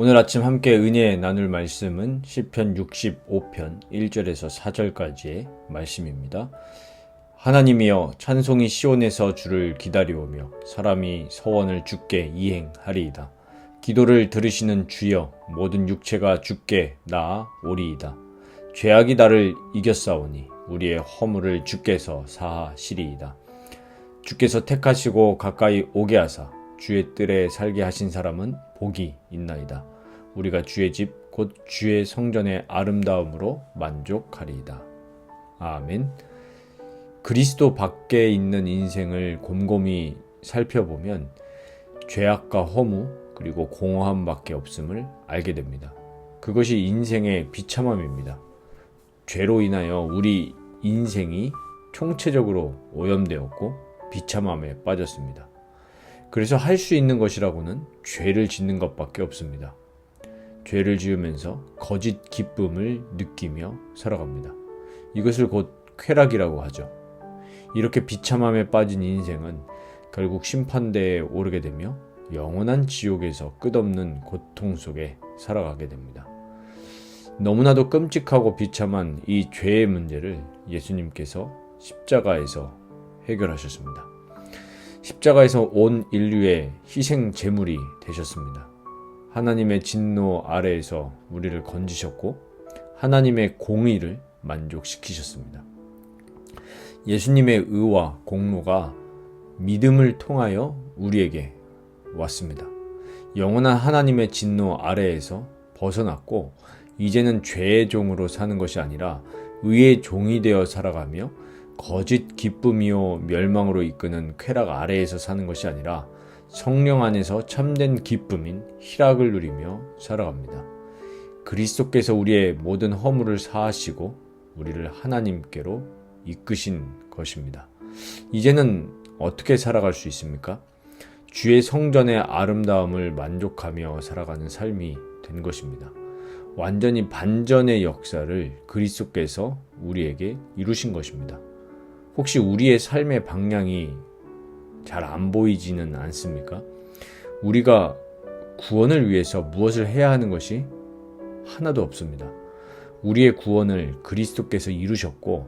오늘 아침 함께 은혜 나눌 말씀은 시편 65편 1절에서 4절까지의 말씀입니다. 하나님이여 찬송이 시온에서 주를 기다려오며 사람이 서원을 주께 이행하리이다. 기도를 들으시는 주여 모든 육체가 주께 나아오리이다. 죄악이 나를 이겼사오니 우리의 허물을 주께서 사하시리이다. 주께서 택하시고 가까이 오게 하사 주의 뜰에 살게 하신 사람은 복이 있나이다. 우리가 주의 집 곧 주의 성전의 아름다움으로 만족하리이다. 아멘. 그리스도 밖에 있는 인생을 곰곰이 살펴보면 죄악과 허무 그리고 공허함밖에 없음을 알게 됩니다. 그것이 인생의 비참함입니다. 죄로 인하여 우리 인생이 총체적으로 오염되었고 비참함에 빠졌습니다. 그래서 할 수 있는 것이라고는 죄를 짓는 것밖에 없습니다. 죄를 지으면서 거짓 기쁨을 느끼며 살아갑니다. 이것을 곧 쾌락이라고 하죠. 이렇게 비참함에 빠진 인생은 결국 심판대에 오르게 되며 영원한 지옥에서 끝없는 고통 속에 살아가게 됩니다. 너무나도 끔찍하고 비참한 이 죄의 문제를 예수님께서 십자가에서 해결하셨습니다. 십자가에서 온 인류의 희생 제물이 되셨습니다. 하나님의 진노 아래에서 우리를 건지셨고 하나님의 공의를 만족시키셨습니다. 예수님의 의와 공로가 믿음을 통하여 우리에게 왔습니다. 영원한 하나님의 진노 아래에서 벗어났고 이제는 죄의 종으로 사는 것이 아니라 의의 종이 되어 살아가며 거짓 기쁨이요 멸망으로 이끄는 쾌락 아래에서 사는 것이 아니라 성령 안에서 참된 기쁨인 희락을 누리며 살아갑니다. 그리스도께서 우리의 모든 허물을 사하시고 우리를 하나님께로 이끄신 것입니다. 이제는 어떻게 살아갈 수 있습니까? 주의 성전의 아름다움을 만족하며 살아가는 삶이 된 것입니다. 완전히 반전의 역사를 그리스도께서 우리에게 이루신 것입니다. 혹시 우리의 삶의 방향이 잘 안 보이지는 않습니까? 우리가 구원을 위해서 무엇을 해야 하는 것이 하나도 없습니다. 우리의 구원을 그리스도께서 이루셨고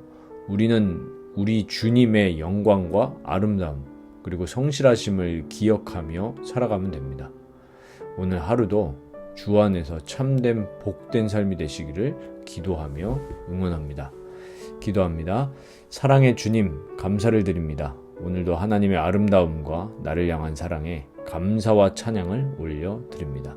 우리는 우리 주님의 영광과 아름다움 그리고 성실하심을 기억하며 살아가면 됩니다. 오늘 하루도 주 안에서 참된 복된 삶이 되시기를 기도하며 응원합니다. 기도합니다. 사랑의 주님, 감사를 드립니다. 오늘도 하나님의 아름다움과 나를 향한 사랑에 감사와 찬양을 올려 드립니다.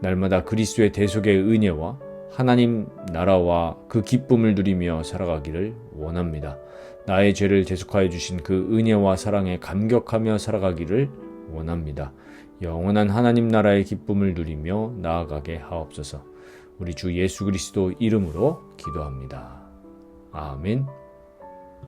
날마다 그리스도의 대속의 은혜와 하나님 나라와 그 기쁨을 누리며 살아가기를 원합니다. 나의 죄를 대속하여 주신 그 은혜와 사랑에 감격하며 살아가기를 원합니다. 영원한 하나님 나라의 기쁨을 누리며 나아가게 하옵소서. 우리 주 예수 그리스도 이름으로 기도합니다. 아멘.